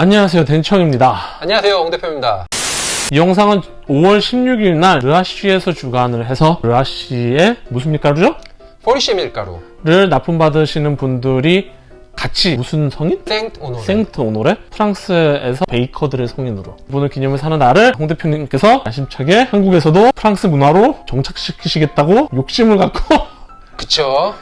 안녕하세요 댄청입니다 안녕하세요, 옹 대표입니다. 이 영상은 5월 16일 날 르아쉬에서 주관을 해서 르아쉬의 무슨 밀가루죠? 포리시 밀가루, 를 납품받으시는 분들이 같이 무슨 성인? 생트 오노. 생트 오노레 프랑스에서 베이커들의 성인으로 이분을 기념을 사는 날을 홍 대표님께서 야심차게 한국에서도 프랑스 문화로 정착시키시겠다고 욕심을 갖고 그쵸?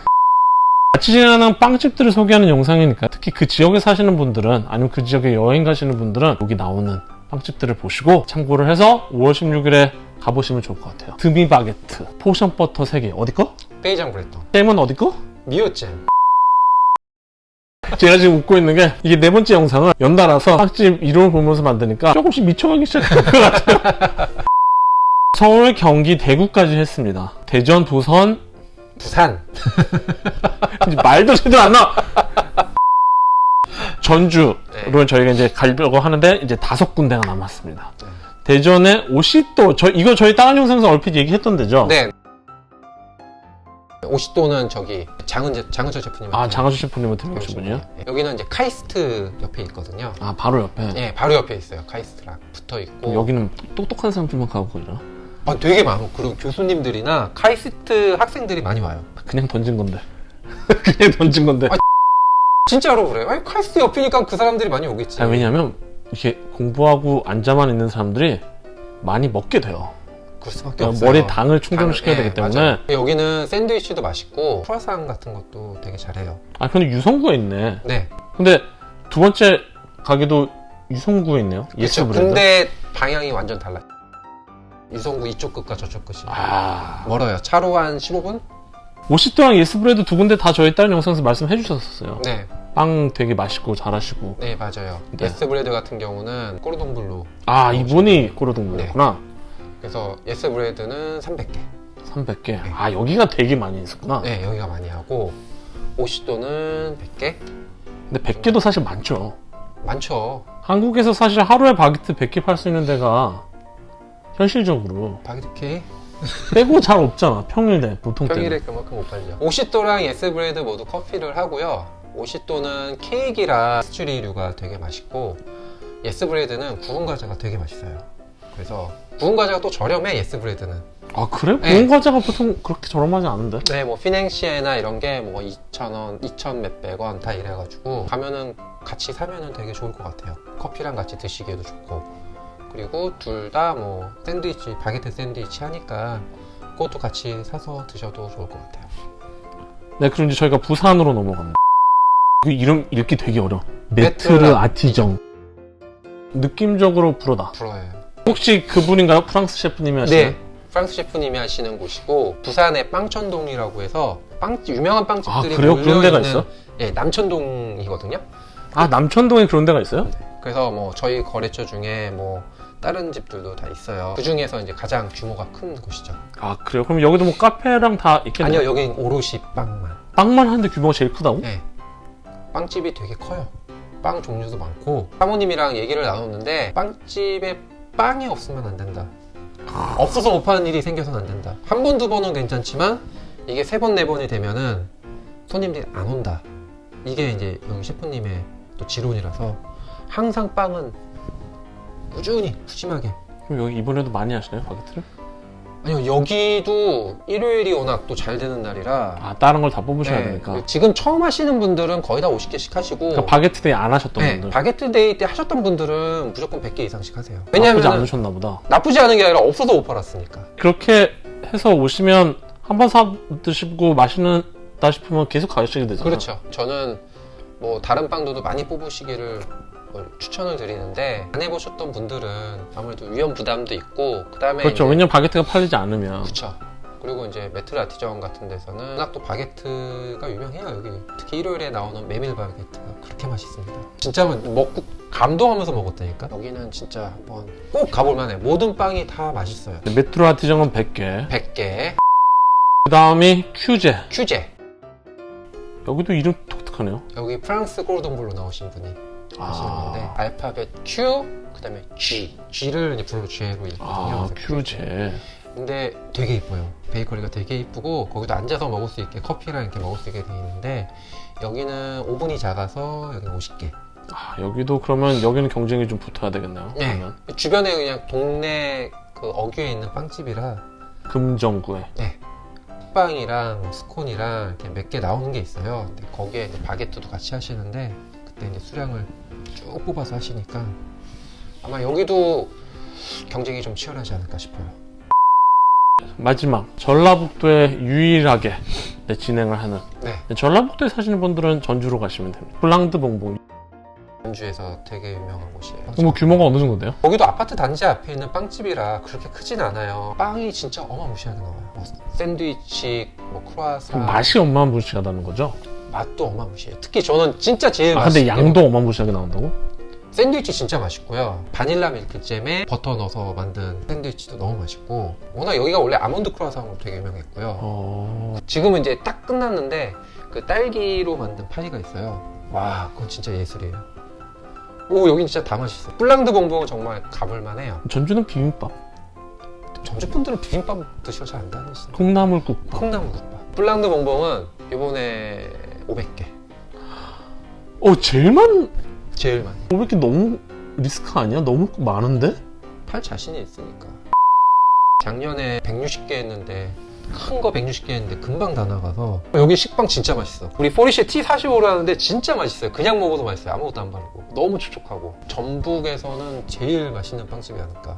같이 지나는 빵집들을 소개하는 영상이니까 특히 그 지역에 사시는 분들은 아니면 그 지역에 여행 가시는 분들은 여기 나오는 빵집들을 보시고 참고를 해서 5월 16일에 가보시면 좋을 것 같아요 드미 바게트 포션 버터 3개 어디 거? 페이장 브레터, 잼은 어디 거? 미오잼. 제가 지금 웃고 있는 게 이게 네 번째 영상을 연달아서 빵집 이름을 보면서 만드니까 조금씩 미쳐가기 시작한 것 같아요 서울, 경기, 대구까지 했습니다 대전, 부산 부산. 말도 제대로 안 나와. 전주로 네. 저희가 이제 가려고 하는데 이제 다섯 군데가 남았습니다. 네. 대전에 오시또 저 이거 저희 다른 영상에서 얼핏 얘기했던 데죠. 네. 오시도는 저기 장은재, 장은철 셰프님. 아 장하수 셰프님을 들어오신 분이요? 여기는 이제 카이스트 옆에 있거든요. 아 바로 옆에. 예, 바로 옆에 있어요. 카이스트랑 붙어 있고. 여기는 똑똑한 사람들만 가고 그러나? 아, 되게 많고 그리고 교수님들이나 카이스트 학생들이 많이 와요. 그냥 던진 건데. 그냥 던진 건데. 아, 진짜로 그래요. 아니, 카이스트 옆이니까 그 사람들이 많이 오겠지. 아, 왜냐면 이렇게 공부하고 앉아만 있는 사람들이 많이 먹게 돼요. 그럴 수밖에 그러니까 없어요. 머리 당을 충전시켜야 당- 되기 예, 때문에. 맞아요. 여기는 샌드위치도 맛있고 크루아상 같은 것도 되게 잘해요. 아 근데 유성구에 있네. 네. 근데 두 번째 가게도 유성구에 있네요. 예스. 브랜드. 근데 방향이 완전 달라요. 유성구 이쪽 끝과 저쪽 끝이 아 멀어요. 차로 한 15분? 오시토랑 예스 브랜드 두 군데 다 저희 다른 영상에서 말씀해 주셨었어요. 네, 빵 되게 맛있고 잘하시고. 네 맞아요. 네. 예스 브레드 같은 경우는 꼬르동블루. 아 이분이 꼬르동구였구나. 그래서 예스 브레드는 300개. 300개. 아 여기가 되게 많이 있었구나. 네, 여기가 많이 하고 오시도는 100개? 근데 100개도 사실 많죠. 많죠. 한국에서 사실 하루에 바게트 100개 팔 수 있는 데가 현실적으로 바게트케이 빼고 잘 없잖아. 평일에 보통. 평일에 그만큼 못 팔죠. 오시도랑 예스 브레드 모두 커피를 하고요. 오시도는 케이크랑 스츄리류가 되게 맛있고 예스 브레드는 구운 과자가 되게 맛있어요. 그래서 구운 과자가 또 저렴해 예스 브레드는. 아 그래? 네. 구운 과자가 보통 그렇게 저렴하지 않은데? 네, 뭐 피냉시에나 이런 게 뭐 2,000원, 2,000 몇백 원 다 이래가지고 가면은 같이 사면은 되게 좋을 것 같아요. 커피랑 같이 드시기에도 좋고 그리고 둘 다 뭐 샌드위치, 바게트 샌드위치 하니까 그것도 같이 사서 드셔도 좋을 것 같아요. 네, 그럼 이제 저희가 부산으로 넘어갑니다. 그 이름 읽기 되게. 메트르 메트르 아티정. 느낌적으로 불어다. 불어요. 혹시 그분인가요? 프랑스 셰프님이 하시는? 네, 프랑스 셰프님이 하시는 곳이고 부산의 빵천동이라고 해서 빵 유명한 아, 빵집들이 그래요? 그런 데가 있어? 예, 남천동이거든요. 아, 남천동에 그런 데가 있어요? 그래서 뭐 저희 거래처 중에 뭐 다른 집들도 다 있어요. 그 중에서 이제 가장 규모가 큰 곳이죠. 아, 그래요? 그럼 여기도 뭐 카페랑 다 있겠네요? 아니요, 여긴 오롯이 빵만. 빵만 하는데 규모가 제일 크다고? 네. 빵집이 되게 커요. 빵 종류도 많고 사모님이랑 얘기를 나눴는데 빵집에 빵이 없으면 안 된다. 없어서 못 파는 일이 생겨서는 안 된다. 한 번, 두 번은 괜찮지만 이게 세 번, 네 번이 되면은 손님들이 안 온다. 이게 이제 여기 셰프님의 또 지론이라서 항상 빵은 꾸준히 푸짐하게. 그럼 여기 이번에도 많이 하시나요? 바게트를? 아니요, 여기도 일요일이 워낙 또 잘 되는 날이라 아, 다른 걸 다 뽑으셔야 네, 되니까. 지금 처음 하시는 분들은 거의 다 50개씩 하시고 그러니까 바게트 데이 안 하셨던 네, 분들. 바게트 데이 때 하셨던 분들은 무조건 100개 이상씩 하세요. 나쁘지 왜냐하면 않으셨나 보다. 나쁘지 않은 게 아니라 없어서 못 팔았으니까. 그렇게 해서 오시면 한 번 사 드시고 맛있는다 싶으면 계속 가시게 되잖아요. 그렇죠. 저는 뭐 다른 빵들도 많이 뽑으시기를 뭐 추천을 드리는데 안 해보셨던 분들은 아무래도 위험 부담도 있고 그 다음에 그렇죠. 왜냐면 바게트가 팔리지 않으면. 그렇죠. 그리고 이제 메트르 아티전 같은 데서는 워낙 또 바게트가 유명해요 여기 특히 일요일에 나오는 메밀 바게트가 그렇게 맛있습니다 진짜 먹고 감동하면서 먹었다니까 여기는 진짜 한번 꼭 가볼 만 해 모든 빵이 다 맛있어요 메트로 아티정은 100개. 100개 그 다음이 큐제. 큐제 여기도 이름 독특하네요. 여기 프랑스 꼬르동블로 나오신 분이 하시는 아. 건데 알파벳 Q 그다음에 G G를 이제 블루 G로 읽거든요 아, 큐제. 근데 되게 이뻐요. 베이커리가 되게 이쁘고 거기도 앉아서 먹을 수 있게 커피랑 이렇게 먹을 수 있게 돼 있는데 여기는 오븐이 작아서 여기 50개. 아, 여기도 그러면 여기는 경쟁이 좀 붙어야 되겠네요. 네. 그러면 주변에 그냥 동네 그 어귀에 있는 빵집이라 금정구에 빵이랑 뭐 스콘이랑 이렇게 몇 개 나오는 게 있어요. 근데 거기에 이제 바게트도 같이 하시는데 그때 이제 수량을 쭉 뽑아서 하시니까 아마 여기도 경쟁이 좀 치열하지 않을까 싶어요. 마지막 전라북도에 유일하게 네, 진행을 하는 네. 네, 전라북도에 사시는 분들은 전주로 가시면 됩니다. 블랑드 봉봉 전주에서 되게 유명한 곳이에요. 뭐 규모가 어느 정도 돼요? 거기도 아파트 단지 앞에 있는 빵집이라 그렇게 크진 않아요. 빵이 진짜 어마무시하게 나와요. 뭐 샌드위치, 뭐 크루아상, 그럼 맛이 어마무시하다는 거죠? 맛도 어마무시해요. 특히 저는 진짜 제일 아, 근데 양도 어마무시하게 나온다고? 샌드위치 진짜 맛있고요. 바닐라 밀크잼에 버터 넣어서 만든 샌드위치도 너무 맛있고 워낙 여기가 원래 아몬드 크루아상으로 되게 유명했고요. 어... 지금은 이제 딱 끝났는데 그 딸기로 만든 파이가 있어요. 와, 그건 진짜 예술이에요. 오, 여긴 진짜 다 맛있어. 뿔랑드 봉봉은 정말 가볼만해요. 전주는 비빔밥, 전주 분들은 비빔밥 드시러 잘안 다니시는 콩나물국밥. 콩나물국밥. 뿔랑드 봉봉은 이번에 500개. 어, 제일 많... 제일 많이. 500개 너무 리스크 아니야? 너무 많은데? 팔 자신이 있으니까. 작년에 160개 했는데 큰 거 160개 했는데 금방 다 나가서 여기 식빵 진짜 맛있어. 우리 포리쉐 T45를 하는데 진짜 맛있어요. 그냥 먹어도 맛있어요. 아무것도 안 바르고. 너무 촉촉하고. 전북에서는 제일 맛있는 빵집이 아닐까.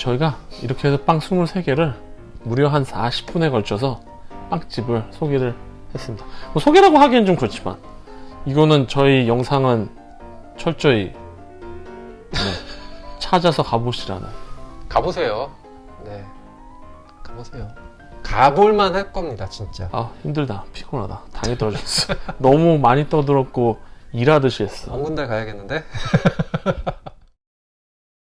저희가 이렇게 해서 빵 23개를 무려 한 40분에 걸쳐서 빵집을 소개를 했습니다. 뭐 소개라고 하기엔 좀 그렇지만 이거는 저희 영상은 철저히 네, 찾아서 가보시라는 가보세요. 네. 가보세요. 가볼만 할 겁니다, 진짜. 아 힘들다 피곤하다 당이 떨어졌어 너무 많이 떠들었고 일하듯이 했어 먼 군데 가야겠는데?